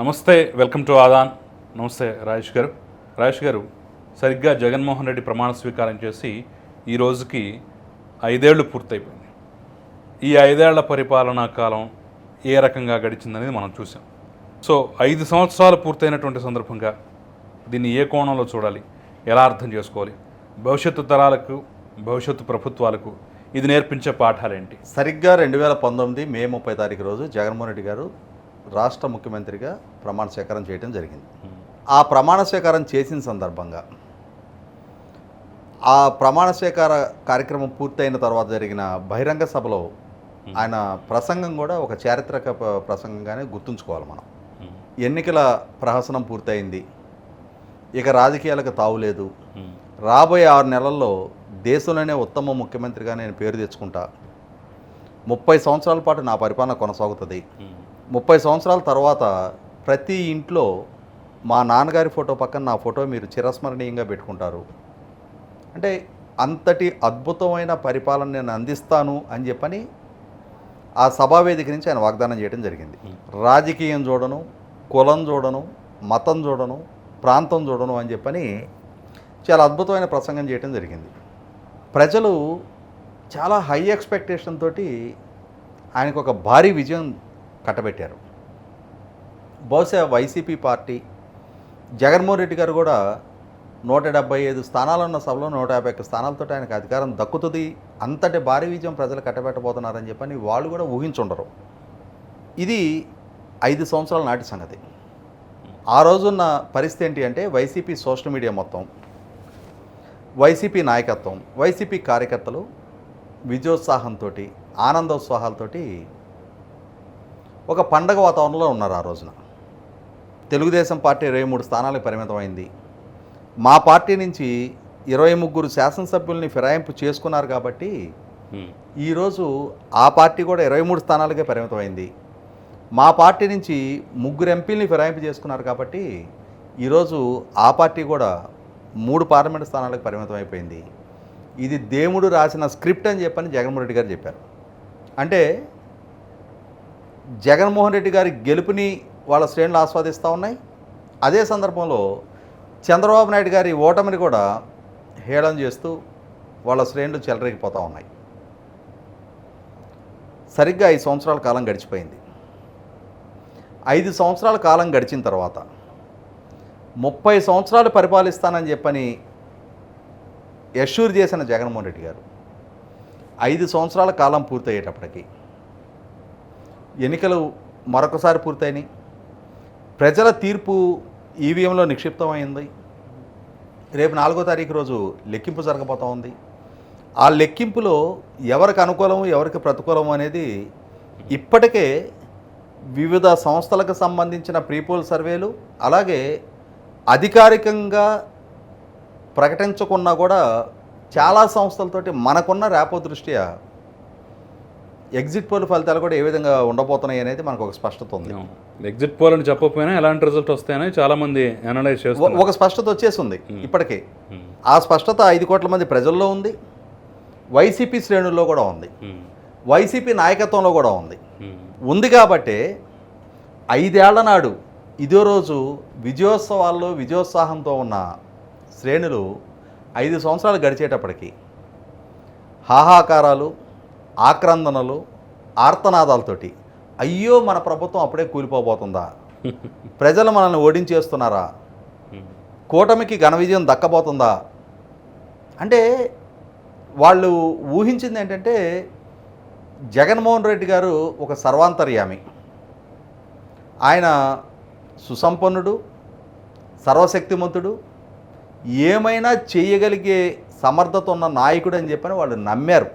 నమస్తే welcome to Aadan. నమస్తే రాజేష్ గారు. రాజేష్ గారు సరిగ్గా జగన్మోహన్ రెడ్డి ప్రమాణ స్వీకారం చేసి ఈ రోజుకి ఐదేళ్ళు పూర్తయిపోయింది. ఈ ఐదేళ్ళ పరిపాలనా కాలం ఏ రకంగా గడిచిందనేది మనం చూసాం సో ఐదు సంవత్సరాలు పూర్తయినటువంటి సందర్భంగా దీన్ని ఏ కోణంలో చూడాలి? ఎలా అర్థం చేసుకోవాలి? భవిష్యత్తు తరాలకు భవిష్యత్తు ప్రభుత్వాలకు ఇది నేర్పించే పాఠాలేంటి? సరిగ్గా రెండు వేల పంతొమ్మిది మే ముప్పై తారీఖు రోజు జగన్మోహన్ రెడ్డి గారు రాష్ట్ర ముఖ్యమంత్రిగా ప్రమాణ స్వీకారం చేయడం జరిగింది. ఆ ప్రమాణ స్వీకారం చేసిన సందర్భంగా ఆ ప్రమాణ స్వీకార కార్యక్రమం పూర్తయిన తర్వాత జరిగిన బహిరంగ సభలో ఆయన ప్రసంగం కూడా ఒక చారిత్రక ప్రసంగంగానే గుర్తుంచుకోవాలి మనం. ఎన్నికల ప్రహసనం పూర్తయింది. ఇక రాజకీయాలకు తావులేదు రాబోయే ఆరు నెలల్లో దేశంలోనే ఉత్తమ ముఖ్యమంత్రిగా నేను పేరు తెచ్చుకుంటా. ముప్పై సంవత్సరాల పాటు నా పరిపాలన కొనసాగుతుంది. ముప్పై సంవత్సరాల తర్వాత ప్రతి ఇంట్లో మా నాన్నగారి ఫోటో పక్కన నా ఫోటో మీరు చిరస్మరణీయంగా పెట్టుకుంటారు. అంటే అంతటి అద్భుతమైన పరిపాలన నేను అందిస్తాను అని చెప్పని ఆ సభావేదిక నుంచి ఆయన వాగ్దానం చేయడం జరిగింది. రాజకీయం చూడను కులం చూడను మతం చూడను ప్రాంతం చూడను అని చెప్పని చాలా అద్భుతమైన ప్రసంగం చేయడం జరిగింది. ప్రజలు చాలా హై ఎక్స్పెక్టేషన్ తోటి ఆయనకు ఒక భారీ విజయం కట్టబెట్టారు. బహుశా వైసీపీ పార్టీ జగన్మోహన్ రెడ్డి గారు కూడా నూట డెబ్బై ఐదు స్థానాలు ఉన్న సభలో నూట యాభై ఒక్క స్థానాలతో ఆయనకు అధికారం దక్కుతుంది. అంతటి భారీ విజయం ప్రజలు కట్టబెట్టబోతున్నారని చెప్పని వాళ్ళు కూడా ఊహించుండరు. ఇది ఐదు సంవత్సరాల నాటి సంగతి. ఆ రోజున్న పరిస్థితి ఏంటి అంటే వైసీపీ సోషల్ మీడియా మొత్తం వైసీపీ నాయకత్వం వైసీపీ కార్యకర్తలు విజయోత్సాహంతో ఆనందోత్సాహాలతోటి ఒక పండగ వాతావరణంలో ఉన్నారు ఆ రోజున. తెలుగుదేశం పార్టీ ఇరవై మూడు స్థానాలకు పరిమితమైంది. మా పార్టీ నుంచి ఇరవై ముగ్గురు శాసనసభ్యుల్ని ఫిరాయింపు చేసుకున్నారు కాబట్టి ఈరోజు ఆ పార్టీ కూడా ఇరవై మూడు స్థానాలకే పరిమితమైంది. మా పార్టీ నుంచి ముగ్గురు ఎంపీలని ఫిరాయింపు చేసుకున్నారు కాబట్టి ఈరోజు ఆ పార్టీ కూడా మూడు పార్లమెంట్ స్థానాలకు పరిమితం అయిపోయింది ఇది దేవుడు రాసిన స్క్రిప్ట్ అని చెప్పని జగన్మోహన్ రెడ్డి గారు చెప్పారు. అంటే జగన్మోహన్ రెడ్డి గారి గెలుపుని వాళ్ళ శ్రేణులు ఆస్వాదిస్తూ ఉన్నాయి. అదే సందర్భంలో చంద్రబాబు నాయుడు గారి ఓటమిని కూడా హేళన చేస్తూ వాళ్ళ శ్రేణులు చెలరేగిపోతూ ఉన్నాయి. సరిగ్గా ఐదు సంవత్సరాల కాలం గడిచిపోయింది. ఐదు సంవత్సరాల కాలం గడిచిన తర్వాత ముప్పై సంవత్సరాలు పరిపాలిస్తానని చెప్పని యశూర్ చేసిన జగన్మోహన్ రెడ్డి గారు ఐదు సంవత్సరాల కాలం పూర్తయ్యేటప్పటికీ ఎన్నికలు మరొకసారి పూర్తయినాయి. ప్రజల తీర్పు ఈవీఎంలో నిక్షిప్తమైంది. రేపు నాలుగో తారీఖు రోజు లెక్కింపు జరగబోతూ ఉంది. ఆ లెక్కింపులో ఎవరికి అనుకూలం ఎవరికి ప్రతికూలం అనేది ఇప్పటికే వివిధ సంస్థలకు సంబంధించిన ప్రీపోల్ సర్వేలు అలాగే అధికారికంగా ప్రకటించకున్నా కూడా చాలా సంస్థలతోటి మనకున్న ర్యాపో దృష్ట్యా ఎగ్జిట్ పోల్ ఫలితాలు కూడా ఏ విధంగా ఉండబోతున్నాయి అనేది మనకు ఒక స్పష్టత ఉంది. ఎగ్జిట్ పోల్ అని చెప్పకపోయినా ఎలాంటి రిజల్ట్ వస్తాయని చాలా మంది అనలైజ్ చేస్తారు ఒక స్పష్టత వచ్చేసింది ఇప్పటికే. ఆ స్పష్టత ఐదు కోట్ల మంది ప్రజల్లో ఉంది. వైసీపీ శ్రేణుల్లో కూడా ఉంది. వైసీపీ నాయకత్వంలో కూడా ఉంది. ఉంది కాబట్టే ఐదేళ్ళ నాడు ఇదో రోజు విజయోత్సవాల్లో విజయోత్సాహంతో ఉన్న శ్రేణులు ఐదు సంవత్సరాలు గడిచేటప్పటికి హాహాకారాలు ఆక్రందనలు ఆర్తనాదాలతోటి అయ్యో మన ప్రభుత్వం అప్పుడే కూలిపోబోతుందా? ప్రజలు మనల్ని ఓడించేస్తున్నారా? కూటమికి ఘన విజయం దక్కబోతుందా? అంటే వాళ్ళు ఊహించింది ఏంటంటే జగన్మోహన్ రెడ్డి గారు ఒక సర్వాంతర్యామి. ఆయన సుసంపన్నుడు సర్వశక్తిమంతుడు ఏమైనా చేయగలిగే సమర్థత ఉన్న నాయకుడు అని చెప్పని వాళ్ళు నమ్మారు.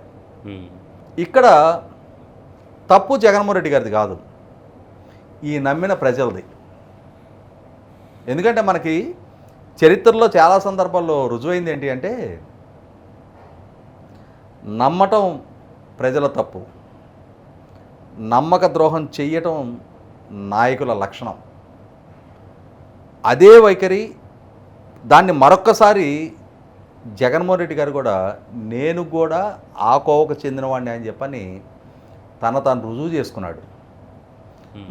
ఇక్కడ తప్పు జగన్మోహన్ రెడ్డి గారిది కాదు. ఈ నమ్మిన ప్రజలది. ఎందుకంటే మనకి చరిత్రలో చాలా సందర్భాల్లో రుజువైంది ఏంటి అంటే నమ్మటం ప్రజల తప్పు. నమ్మక ద్రోహం చెయ్యటం నాయకుల లక్షణం. అదే వైఖరి దాన్ని మరొక్కసారి జగన్మోహన్ రెడ్డి గారు కూడా నేను కూడా ఆ కోవకు చెందినవాడిని అని చెప్పని తన తాను రుజువు చేసుకున్నాడు.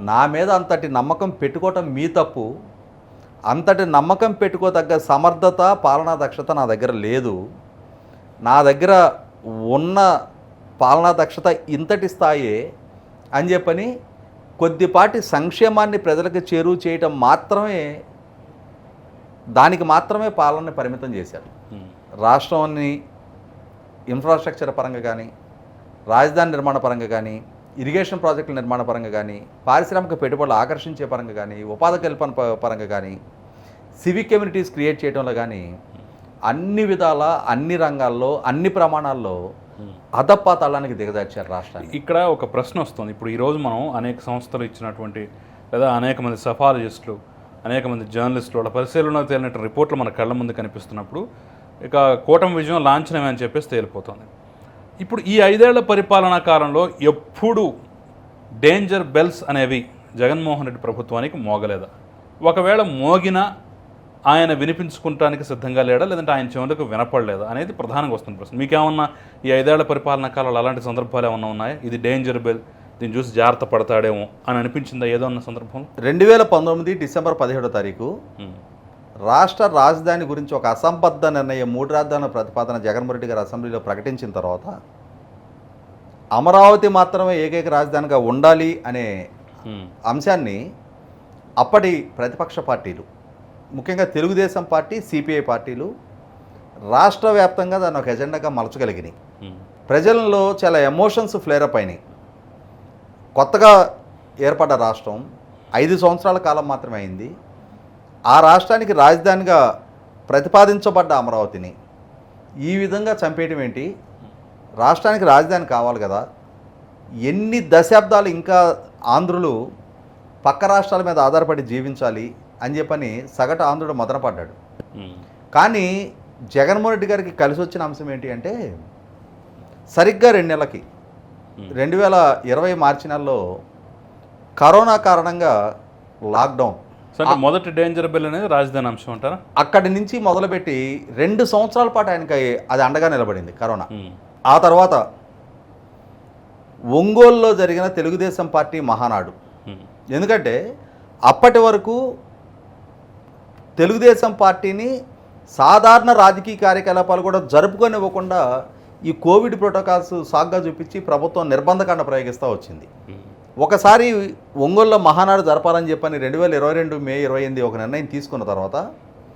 నా మీద అంతటి నమ్మకం పెట్టుకోవటం మీ తప్పు. అంతటి నమ్మకం పెట్టుకోదగ్గ సమర్థత పాలనా దక్షత నా దగ్గర లేదు. నా దగ్గర ఉన్న పాలనా దక్షత ఇంతటి స్థాయే అని చెప్పని కొద్దిపాటి సంక్షేమాన్ని ప్రజలకు చేరువ చేయటం మాత్రమే దానికి మాత్రమే పాలనని పరిమితం చేశారు. రాష్ట్రాన్ని ఇన్ఫ్రాస్ట్రక్చర్ పరంగా కానీ రాజధాని నిర్మాణ పరంగా కానీ ఇరిగేషన్ ప్రాజెక్టుల నిర్మాణ పరంగా కానీ పారిశ్రామిక పెట్టుబడులు ఆకర్షించే పరంగా కానీ ఉపాధి కల్పన పరంగా కానీ సివిక్ కమ్యూనిటీస్ క్రియేట్ చేయడంలో కానీ అన్ని విధాల అన్ని రంగాల్లో అన్ని ప్రమాణాల్లో అధపాతాళానికి దిగదార్చారు రాష్ట్రాన్ని. ఇక్కడ ఒక ప్రశ్న వస్తుంది. ఇప్పుడు ఈరోజు మనం అనేక సంస్థలు ఇచ్చినటువంటి లేదా అనేక మంది సఫాలజిస్టులు అనేక మంది జర్నలిస్టులు వాళ్ళ పరిశీలనలో తేలిన రిపోర్ట్లు మన కళ్ళ ముందు కనిపిస్తున్నప్పుడు ఇక కూటమి విజయం లాంఛనమే అని చెప్పేసి తేలిపోతుంది. ఇప్పుడు ఈ ఐదేళ్ళ పరిపాలనా కాలంలో ఎప్పుడు డేంజర్ బెల్స్ అనేవి జగన్మోహన్ రెడ్డి ప్రభుత్వానికి మోగలేదా? ఒకవేళ మోగినా ఆయన వినిపించుకుంటానికి సిద్ధంగా లేడా? లేదంటే ఆయన చెవులకు వినపడలేదా? అనేది ప్రధానంగా వస్తుంది ప్రశ్న. మీకేమన్నా ఈ ఐదేళ్ళ పరిపాలనా కాలంలో అలాంటి సందర్భాలు ఏమన్నా ఉన్నాయా? ఇది డేంజర్ బెల్ దీన్ని చూసి జాగ్రత్త పడతాడేమో అని అనిపించిందా ఏదో ఉన్న సందర్భంలో? రెండు వేల పంతొమ్మిది డిసెంబర్ పదిహేడో తారీఖు రాష్ట్ర రాజధాని గురించి ఒక అసంబద్ధ నిర్ణయం మూడు రాజధానుల ప్రతిపాదన జగన్మోహన్ రెడ్డి గారు అసెంబ్లీలో ప్రకటించిన తర్వాత అమరావతి మాత్రమే ఏకైక రాజధానిగా ఉండాలి అనే అంశాన్ని అప్పటి ప్రతిపక్ష పార్టీలు ముఖ్యంగా తెలుగుదేశం పార్టీ సిపిఐ పార్టీలు రాష్ట్ర వ్యాప్తంగా దాన్ని ఒక ఎజెండాగా మలచగలిగినాయి. ప్రజల్లో చాలా ఎమోషన్స్ ఫ్లేరప్ అయినాయి. కొత్తగా ఏర్పడ్డ రాష్ట్రం ఐదు సంవత్సరాల కాలం మాత్రమే అయింది. ఆ రాష్ట్రానికి రాజధానిగా ప్రతిపాదించబడ్డ అమరావతిని ఈ విధంగా చంపేయటం ఏంటి? రాష్ట్రానికి రాజధాని కావాలి కదా. ఎన్ని దశాబ్దాలు ఇంకా ఆంధ్రులు పక్క రాష్ట్రాల మీద ఆధారపడి జీవించాలి అని చెప్పని సగటు ఆంధ్రుడు మదనపడ్డాడు. కానీ జగన్మోహన్ రెడ్డి గారికి కలిసి వచ్చిన అంశం ఏంటి అంటే సరిగ్గా రెండు నెలలకి రెండు వేల ఇరవై మార్చి నెలలో కరోనా కారణంగా లాక్డౌన్ సో అంటే మొదటి డేంజర్ బెల్ అనేది రాజధాని అంశం అంటారా? అక్కడి నుంచి మొదలుపెట్టి రెండు సంవత్సరాల పాటు ఆయనకి అది అండగా నిలబడింది కరోనా. ఆ తర్వాత ఒంగోలులో జరిగిన తెలుగుదేశం పార్టీ మహానాడు. ఎందుకంటే అప్పటి వరకు తెలుగుదేశం పార్టీని సాధారణ రాజకీయ కార్యకలాపాలు కూడా జరుపుకొనివ్వకుండా ఈ కోవిడ్ ప్రోటోకాల్స్ సాగ్గా చూపించి ప్రభుత్వం నిర్బంధకాండ ప్రయోగిస్తూ వచ్చింది. ఒకసారి ఒంగోలులో మహానాడు జరపాలని చెప్పని రెండు వేల ఇరవై రెండు మే ఇరవై ఎనిమిది ఒక నిర్ణయం తీసుకున్న తర్వాత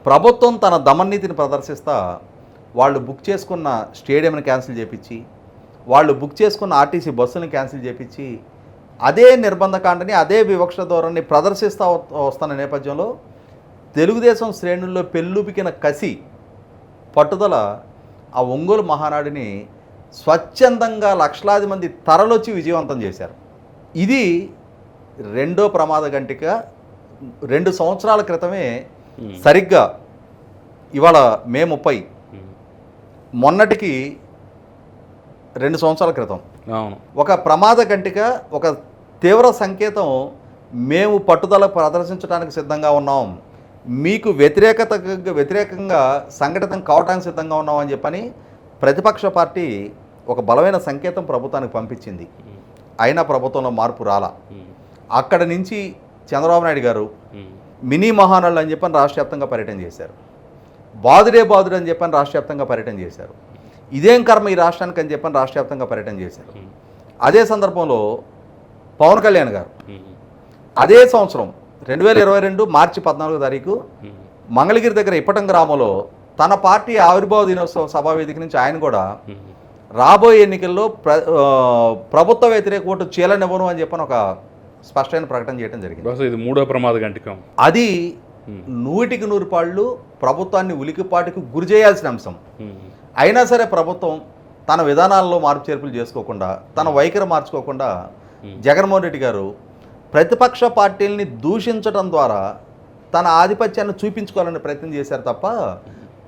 ప్రభుత్వం తన దమన్నీతిని ప్రదర్శిస్తా వాళ్ళు బుక్ చేసుకున్న స్టేడియంని క్యాన్సిల్ చేపించి వాళ్ళు బుక్ చేసుకున్న ఆర్టీసీ బస్సులను క్యాన్సిల్ చేపించి అదే నిర్బంధకాండని అదే వివక్ష ధోరణి ప్రదర్శిస్తూ వస్తున్న నేపథ్యంలో తెలుగుదేశం శ్రేణుల్లో పెళ్ళుపికిన కసి పట్టుదల ఆ ఒంగోలు మహానాడిని స్వచ్ఛందంగా లక్షలాది మంది తరలొచ్చి విజయవంతం చేశారు. ఇది రెండో ప్రమాద గంటిక. రెండు సంవత్సరాల క్రితమే సరిగ్గా ఇవాళ మే ముప్పై. మొన్నటికి రెండు సంవత్సరాల క్రితం. అవును. ఒక ప్రమాద గంటిక ఒక తీవ్ర సంకేతం మేము పట్టుదల ప్రదర్శించడానికి సిద్ధంగా ఉన్నాం. మీకు వ్యతిరేకత వ్యతిరేకంగా సంఘటితం కావడానికి సిద్ధంగా ఉన్నాం అని చెప్పని ప్రతిపక్ష పార్టీ ఒక బలమైన సంకేతం ప్రభుత్వానికి పంపించింది. అయినా ప్రభుత్వంలో మార్పు రాలా. అక్కడ నుంచి చంద్రబాబు నాయుడు గారు మినీ మహానాళ్ళు అని చెప్పని రాష్ట్ర వ్యాప్తంగా పర్యటన చేశారు. బాదుడే బాదుడు అని చెప్పని రాష్ట్ర వ్యాప్తంగా పర్యటన చేశారు. ఇదేం కర్మ ఈ రాష్ట్రానికి అని చెప్పని రాష్ట్ర వ్యాప్తంగా పర్యటన చేశారు. అదే సందర్భంలో పవన్ కళ్యాణ్ గారు అదే సంవత్సరం రెండు వేల ఇరవై రెండు మార్చి పద్నాలుగో తారీఖు మంగళగిరి దగ్గర ఇప్పటం గ్రామంలో తన పార్టీ ఆవిర్భావ దినోత్సవ సభా వేదిక నుంచి ఆయన కూడా రాబోయే ఎన్నికల్లో ప్ర ప్రభుత్వ వ్యతిరేక ఓటు చీలనివ్వను అని చెప్పని ఒక స్పష్టమైన ప్రకటన చేయడం జరిగింది. ఇది మూడో ప్రమాద గంటికం. అది నూటికి నూరు పాళ్ళు ప్రభుత్వాన్ని ఉలికిపాటుకు గురి చేయాల్సిన అంశం. అయినా సరే ప్రభుత్వం తన విధానాల్లో మార్పు చేర్పులు చేసుకోకుండా తన వైఖరి మార్చుకోకుండా. జగన్మోహన్ రెడ్డి గారు ప్రతిపక్ష పార్టీల్ని దూషించడం ద్వారా తన ఆధిపత్యాన్ని చూపించుకోవాలని ప్రయత్నం చేశారు తప్ప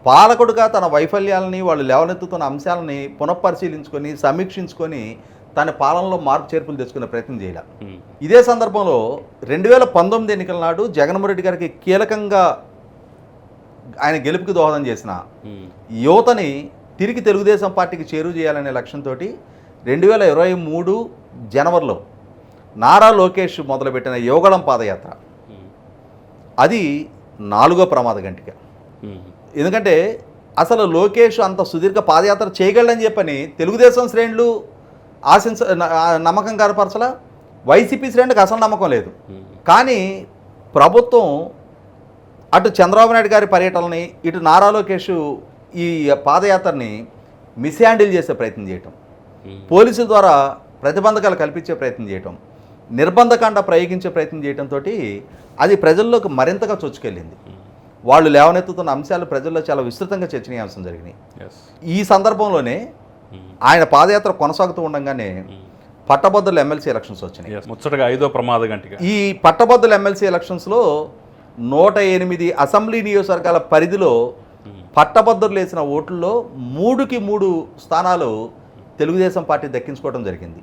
పాలకుడుగా తన వైఫల్యాలని వాళ్ళు లేవనెత్తుతున్న అంశాలని పునఃపరిశీలించుకొని సమీక్షించుకొని తన పాలనలో మార్పు చేర్పులు తెచ్చుకునే ప్రయత్నం చేయాలి. ఇదే సందర్భంలో రెండు వేల పంతొమ్మిది ఎన్నికల నాడు జగన్మోహన్ రెడ్డి గారికి కీలకంగా ఆయన గెలుపుకి దోహదం చేసిన యువతని తిరిగి తెలుగుదేశం పార్టీకి చేరువ చేయాలనే లక్ష్యంతో రెండు వేల ఇరవై మూడు జనవరిలో నారా లోకేష్ మొదలుపెట్టిన యోగళం పాదయాత్ర. అది నాలుగో ప్రమాద గంటిక. ఎందుకంటే అసలు లోకేష్ అంత సుదీర్ఘ పాదయాత్ర చేయగలడని చెప్పని తెలుగుదేశం శ్రేణులు ఆశించ నమ్మకం కనపరచలా. వైసీపీ శ్రేణులకు అసలు నమ్మకం లేదు. కానీ ప్రభుత్వం అటు చంద్రబాబు నాయుడు గారి పర్యటనని ఇటు నారా లోకేష్ ఈ పాదయాత్రని మిస్హ్యాండిల్ చేసే ప్రయత్నం చేయటం. పోలీసుల ద్వారా ప్రతిబంధకాలు కల్పించే ప్రయత్నం చేయటం. నిర్బంధకాండ ప్రయోగించే ప్రయత్నం చేయడంతో అది ప్రజల్లోకి మరింతగా చొచ్చుకెళ్ళింది. వాళ్ళు లేవనెత్తుతున్న అంశాలు ప్రజల్లో చాలా విస్తృతంగా చర్చనీయాంశం జరిగినాయి. ఈ సందర్భంలోనే ఆయన పాదయాత్ర కొనసాగుతూ ఉండగానే పట్టభద్రుల ఎమ్మెల్సీ ఎలక్షన్స్ వచ్చినాయి. ముచ్చటగా ఐదో ప్రమాద గంటిక ఈ పట్టభద్రుల ఎమ్మెల్సీ ఎలక్షన్స్లో నూట ఎనిమిది అసెంబ్లీ నియోజకవర్గాల పరిధిలో పట్టభద్రులు వేసిన ఓట్లలో మూడుకి మూడు స్థానాలు తెలుగుదేశం పార్టీ దక్కించుకోవడం జరిగింది.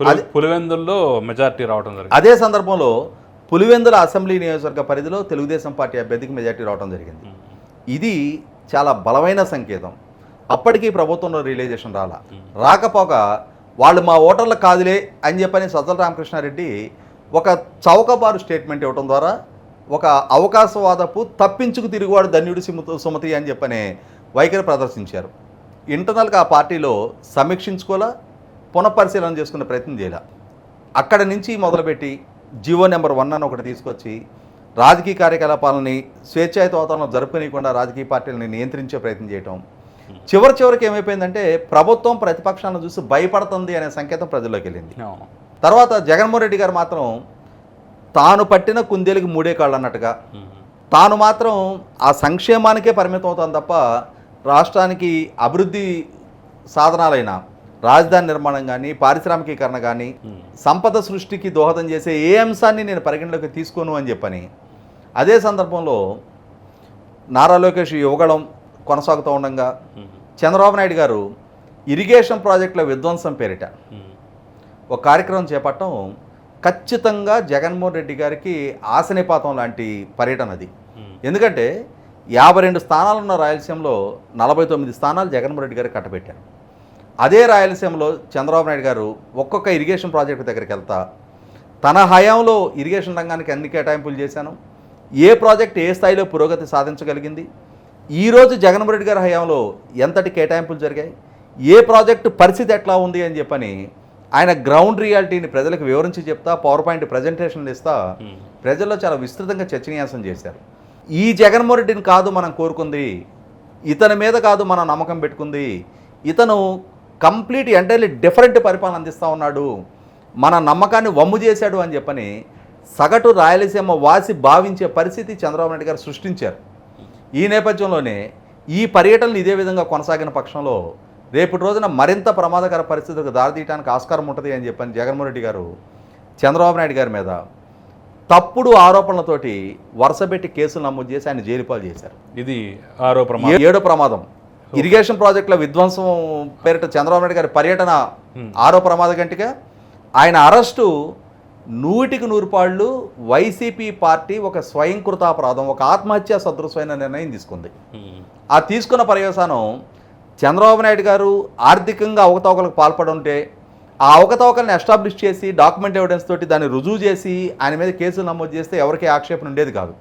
పులి- పులివెందుల్లో మెజారిటీ రావడం జరిగింది. అదే సందర్భంలో పులివెందుల అసెంబ్లీ నియోజకవర్గ పరిధిలో తెలుగుదేశం పార్టీ అభ్యర్థికి మెజార్టీ రావడం జరిగింది. ఇది చాలా బలమైన సంకేతం. అప్పటికీ ప్రభుత్వంలో రియలైజేషన్ రాలా. రాకపోగా వాళ్ళు మా ఓటర్ల కాదులే అని చెప్పని సజ్జల రామకృష్ణారెడ్డి ఒక చౌకబారు స్టేట్మెంట్ ఇవ్వడం ద్వారా ఒక అవకాశవాదపు తప్పించుకు తిరుగువాడు ధన్యుడు సుమతి సుమతి అని చెప్పనే వైఖరి ప్రదర్శించారు. ఇంటర్నల్గా ఆ పార్టీలో సమీక్షించుకోలా పునఃపరిశీలన చేసుకునే ప్రయత్నం చేయాల? అక్కడ నుంచి మొదలుపెట్టి జియో నెంబర్ వన్ అని ఒకటి తీసుకొచ్చి రాజకీయ కార్యకలాపాలని స్వేచ్ఛాయుత వాతావరణం జరుపుకోనీయకుండా రాజకీయ పార్టీలని నియంత్రించే ప్రయత్నం చేయటం. చివరి చివరికి ఏమైపోయిందంటే ప్రభుత్వం ప్రతిపక్షాలను చూసి భయపడుతుంది అనే సంకేతం ప్రజల్లోకి వెళ్ళింది. తర్వాత జగన్మోహన్ రెడ్డి గారు మాత్రం తాను పట్టిన కుందేలుకి మూడే కాళ్ళు అన్నట్టుగా తాను మాత్రం ఆ సంక్షేమానికే పరిమితం అవుతాను తప్ప రాష్ట్రానికి అభివృద్ధి సాధనాలైన రాజధాని నిర్మాణం కానీ పారిశ్రామికీకరణ కానీ సంపద సృష్టికి దోహదం చేసే ఏ అంశాన్ని నేను పరిగణలోకి తీసుకోను అని చెప్పని అదే సందర్భంలో నారా లోకేష్ యువగళం కొనసాగుతూ ఉండగా చంద్రబాబు నాయుడు గారు ఇరిగేషన్ ప్రాజెక్టుల విధ్వంసం పేరిట ఒక కార్యక్రమం చేపట్టడం ఖచ్చితంగా జగన్మోహన్ రెడ్డి గారికి ఆశనిపాతం లాంటి పర్యటన అది. ఎందుకంటే యాభై రెండు స్థానాలు ఉన్న రాయలసీమలో నలభై తొమ్మిది స్థానాలు జగన్మోహన్ రెడ్డి గారికి కట్టబెట్టారు. అదే రాయలసీమలో చంద్రబాబు నాయుడు గారు ఒక్కొక్క ఇరిగేషన్ ప్రాజెక్టు దగ్గరికి వెళ్తా. తన హయాంలో ఇరిగేషన్ రంగానికి అన్ని కేటాయింపులు చేశాను. ఏ ప్రాజెక్ట్ ఏ స్థాయిలో పురోగతి సాధించగలిగింది? ఈరోజు జగన్మోహన్ రెడ్డి గారి హయాంలో ఎంతటి కేటాయింపులు జరిగాయి? ఏ ప్రాజెక్టు పరిస్థితి ఎట్లా ఉంది అని చెప్పని ఆయన గ్రౌండ్ రియాలిటీని ప్రజలకు వివరించి చెప్తా పవర్ పాయింట్ ప్రజెంటేషన్లు ఇస్తా ప్రజల్లో చాలా విస్తృతంగా చర్చనీయాంశం చేశారు. ఈ జగన్మోహన్ రెడ్డిని కాదు మనం కోరుకుంది ఇతని మీద కాదు మనం నమ్మకం పెట్టుకుంది ఇతను కంప్లీట్ ఎంటైర్లీ డిఫరెంట్ పరిపాలన అందిస్తూ ఉన్నాడు. మన నమ్మకాన్ని వమ్ము చేశాడు అని చెప్పని సగటు రాయలసీమ వాసి భావించే పరిస్థితి చంద్రబాబు నాయుడు గారు సృష్టించారు. ఈ నేపథ్యంలోనే ఈ పర్యటనలు ఇదే విధంగా కొనసాగిన పక్షంలో రేపటి రోజున మరింత ప్రమాదకర పరిస్థితులకు దారితీయడానికి ఆస్కారం ఉంటుంది అని చెప్పని జగన్మోహన్ రెడ్డి గారు చంద్రబాబు నాయుడు గారి మీద తప్పుడు ఆరోపణలతోటి వరుసపెట్టి కేసులు నమోదు చేసి ఆయన జైలు పాలు చేశారు. ఇది ఆరో ప్రమాదం. ఏ- ఏడో ప్రమాదం. ఇరిగేషన్ ప్రాజెక్టుల విధ్వంసం పేరిట చంద్రబాబు నాయుడు గారి పర్యటన ఆరో ప్రమాద గంటిగా ఆయన అరెస్టు నూటికి నూరు పాళ్ళు వైసీపీ పార్టీ ఒక స్వయంకృతాపరాధం ఒక ఆత్మహత్య సదృశమైన నిర్ణయం తీసుకుంది. ఆ తీసుకున్న పర్యవసానం చంద్రబాబు నాయుడు గారు ఆర్థికంగా అవకతవకలకు పాల్పడి ఉంటే ఆ అవకతవకల్ని ఎస్టాబ్లిష్ చేసి డాక్యుమెంట్ ఎవిడెన్స్ తోటి దాన్ని రుజువు చేసి ఆయన మీద కేసులు నమోదు చేస్తే ఎవరికి ఆక్షేపణ ఉండేది కాదు.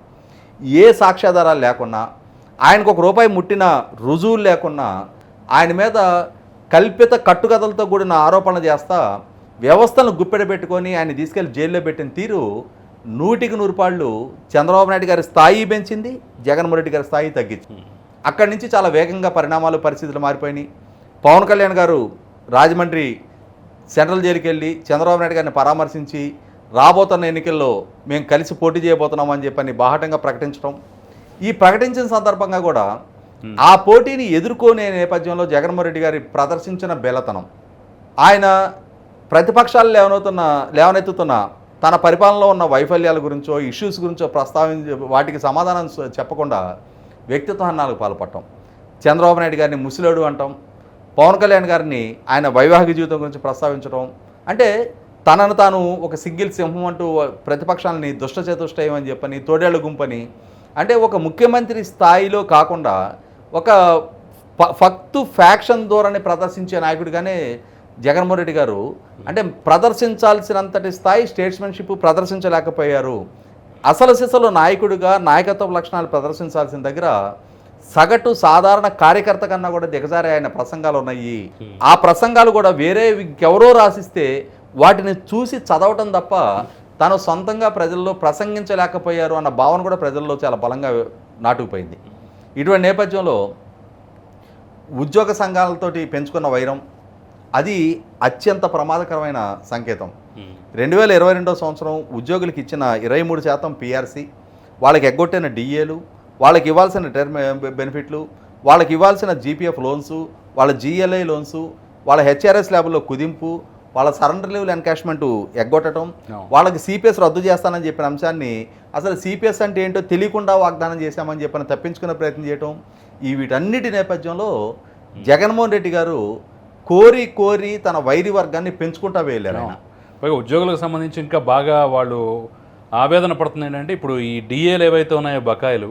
ఏ సాక్ష్యాధారాలు లేకున్నా ఆయనకు ఒక రూపాయి ముట్టిన రుజువులు లేకున్నా ఆయన మీద కల్పిత కట్టుకథలతో కూడిన ఆరోపణ చేస్తా వ్యవస్థను గుప్పెడ పెట్టుకొని ఆయన తీసుకెళ్ళి జైల్లో పెట్టిన తీరు నూటికి నూరుపాళ్ళు చంద్రబాబు నాయుడు గారి స్థాయి పెంచింది జగన్మోహన్ రెడ్డి గారి స్థాయి తగ్గించింది. అక్కడి నుంచి చాలా వేగంగా పరిణామాలు పరిస్థితులు మారిపోయినాయి. పవన్ కళ్యాణ్ గారు రాజమండ్రి సెంట్రల్ జైలుకి వెళ్ళి చంద్రబాబు నాయుడు గారిని పరామర్శించి రాబోతున్న ఎన్నికల్లో మేము కలిసి పోటీ చేయబోతున్నాం అని చెప్పని బాహటంగా ప్రకటించడం ఈ ప్రకటించిన సందర్భంగా కూడా ఆ పోటీని ఎదుర్కొనే నేపథ్యంలో జగన్మోహన్ రెడ్డి గారి ప్రదర్శించిన బెలతనం ఆయన ప్రతిపక్షాలు లేవనెత్తున్న లేవనెత్తుతున్న తన పరిపాలనలో ఉన్న వైఫల్యాల గురించో ఇష్యూస్ గురించో ప్రస్తావించి వాటికి సమాధానం చెప్పకుండా వ్యక్తిత్వ హన్నాలకు పాల్పడటం. చంద్రబాబు నాయుడు గారిని ముసిలోడు అంటాం. పవన్ కళ్యాణ్ గారిని ఆయన వైవాహిక జీవితం గురించి ప్రస్తావించడం అంటే తనను తాను ఒక సింగిల్ సింహం అంటూ ప్రతిపక్షాలని దుష్ట చతుష్టయం అని చెప్పని తోడేళ్ళ గుంపని అంటే ఒక ముఖ్యమంత్రి స్థాయిలో కాకుండా ఒక ఫక్తు ఫ్యాక్షన్ ధోరణి ప్రదర్శించే నాయకుడిగానే జగన్మోహన్ రెడ్డి గారు. అంటే ప్రదర్శించాల్సినంతటి స్థాయి స్టేట్స్మెన్షిప్ ప్రదర్శించలేకపోయారు. అసలు సిసలు నాయకుడిగా నాయకత్వ లక్షణాలు ప్రదర్శించాల్సిన దగ్గర సగటు సాధారణ కార్యకర్త కన్నా కూడా దిగజారే ఆయన ప్రసంగాలు ఉన్నాయి. ఆ ప్రసంగాలు కూడా వేరే ఎవరో రాసిస్తే వాటిని చూసి చదవటం తప్ప తను సొంతంగా ప్రజల్లో ప్రసంగించలేకపోయారు అన్న భావన కూడా ప్రజల్లో చాలా బలంగా నాటుకుపోయింది. ఇటువంటి నేపథ్యంలో ఉద్యోగ సంఘాలతోటి పెంచుకున్న వైరం అది అత్యంత ప్రమాదకరమైన సంకేతం. రెండు వేల ఇరవై రెండో సంవత్సరం ఉద్యోగులకు ఇచ్చిన ఇరవై మూడు శాతం పిఆర్సీ వాళ్ళకి ఎగ్గొట్టిన డిఏలు వాళ్ళకి ఇవ్వాల్సిన టర్మ్ బెనిఫిట్లు వాళ్ళకి ఇవ్వాల్సిన జీపీఎఫ్ లోన్స్ వాళ్ళ జిఎల్ఐ లోన్స్ వాళ్ళ హెచ్ఆర్ఎస్ ల్యాబ్లో కుదింపు వాళ్ళ సరెండర్ లెవెల్ ఎన్కాష్మెంట్ ఎగ్గొట్టడం. వాళ్ళకి సిపిఎస్ రద్దు చేస్తానని చెప్పిన అంశాన్ని అసలు సిపిఎస్ అంటే ఏంటో తెలియకుండా వాగ్దానం చేశామని చెప్పని తప్పించుకునే ప్రయత్నం చేయటం ఈ వీటన్నిటి నేపథ్యంలో జగన్మోహన్ రెడ్డి గారు కోరి కోరి తన వైరి వర్గాన్ని పెంచుకుంటా ఆయన. పైగా ఉద్యోగులకు సంబంధించి ఇంకా బాగా వాళ్ళు ఆవేదన పడుతుంది ఏంటంటే ఇప్పుడు ఈ డిఏలు ఏవైతే ఉన్నాయో బకాయిలు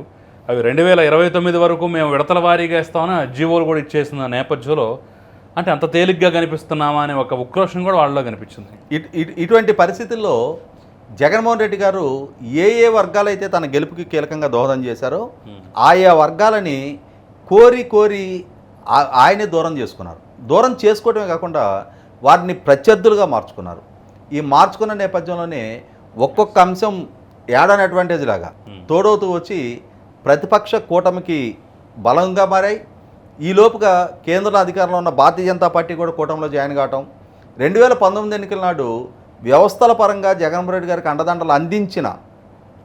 అవి రెండు వేల ఇరవై తొమ్మిది వరకు మేము విడతల వారీగా ఇస్తామని జీవోలు కూడా ఇచ్చేసిన నేపథ్యంలో అంటే అంత తేలిగ్గా కనిపిస్తున్నామా అనే ఒక ఉక్రోషం కూడా వాళ్ళలో కనిపించింది. ఇట్- ఇట్- ఇటువంటి పరిస్థితుల్లో జగన్మోహన్ రెడ్డి గారు ఏ ఏ వర్గాలైతే తన గెలుపుకి కీలకంగా దోహదం చేశారో ఆయా వర్గాలని కోరి కోరి ఆయనే దూరం చేసుకున్నారు. దూరం చేసుకోవడమే కాకుండా వారిని ప్రత్యర్థులుగా మార్చుకున్నారు. ఈ మార్చుకున్న నేపథ్యంలోనే ఒక్కొక్క అంశం యాడ్ అడ్వాంటేజ్ లాగా తోడవుతూ వచ్చి ప్రతిపక్ష కూటమికి బలంగా మారాయి. ఈ లోపుగా కేంద్ర అధికారంలో ఉన్న భారతీయ జనతా పార్టీ కూడా కూటమిలో జాయిన్ కావటం. రెండు వేల పంతొమ్మిది ఎన్నికల నాడు వ్యవస్థల పరంగా జగన్మోహన్ రెడ్డి గారికి అండదండలు అందించిన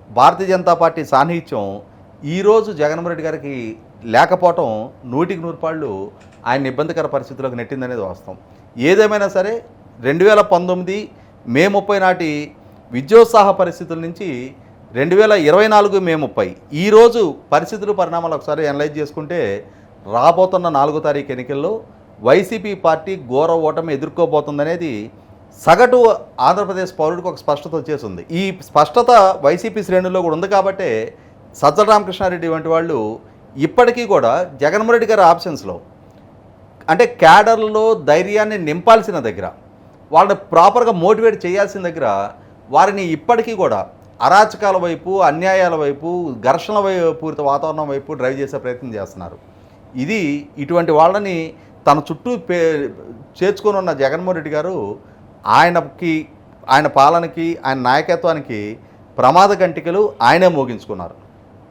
భారతీయ జనతా పార్టీ సాన్నిహిత్యం ఈరోజు జగన్మోహన్ రెడ్డి గారికి లేకపోవటం నూటికి నూరుపాళ్ళు ఆయన ఇబ్బందికర పరిస్థితుల్లోకి నెట్టిందనేది వాస్తవం. ఏదేమైనా సరే రెండు వేల పంతొమ్మిది మే ముప్పై నాటి విద్యోత్సాహ పరిస్థితుల నుంచి రెండు వేల ఇరవై నాలుగు మే ముప్పై ఈరోజు పరిస్థితులు పరిణామాలు ఒకసారి అనలైజ్ చేసుకుంటే రాబోతున్న నాలుగో తారీఖు ఎన్నికల్లో వైసీపీ పార్టీ ఘోర ఓటమి ఎదుర్కోబోతుందనేది సగటు ఆంధ్రప్రదేశ్ పౌరుడికి ఒక స్పష్టత వచ్చేసింది ఈ స్పష్టత వైసీపీ శ్రేణుల్లో కూడా ఉంది కాబట్టే సజ్జల రామకృష్ణారెడ్డి వంటి వాళ్ళు ఇప్పటికీ కూడా జగన్మోహన్ రెడ్డి గారి ఆప్షన్స్లో అంటే క్యాడర్లో ధైర్యాన్ని నింపాల్సిన దగ్గర వాళ్ళని ప్రాపర్గా మోటివేట్ చేయాల్సిన దగ్గర వారిని ఇప్పటికీ కూడా అరాచకాల వైపు అన్యాయాల వైపు ఘర్షణ వైపు పూరిత వాతావరణం వైపు డ్రైవ్ చేసే ప్రయత్నం చేస్తున్నారు. ఇది ఇటువంటి వాళ్ళని తన చుట్టూ పే చేర్చుకొని ఉన్న జగన్మోహన్ రెడ్డి గారు ఆయనకి ఆయన పాలనకి ఆయన నాయకత్వానికి ప్రమాద గంటికలు ఆయనే మోగించుకున్నారు.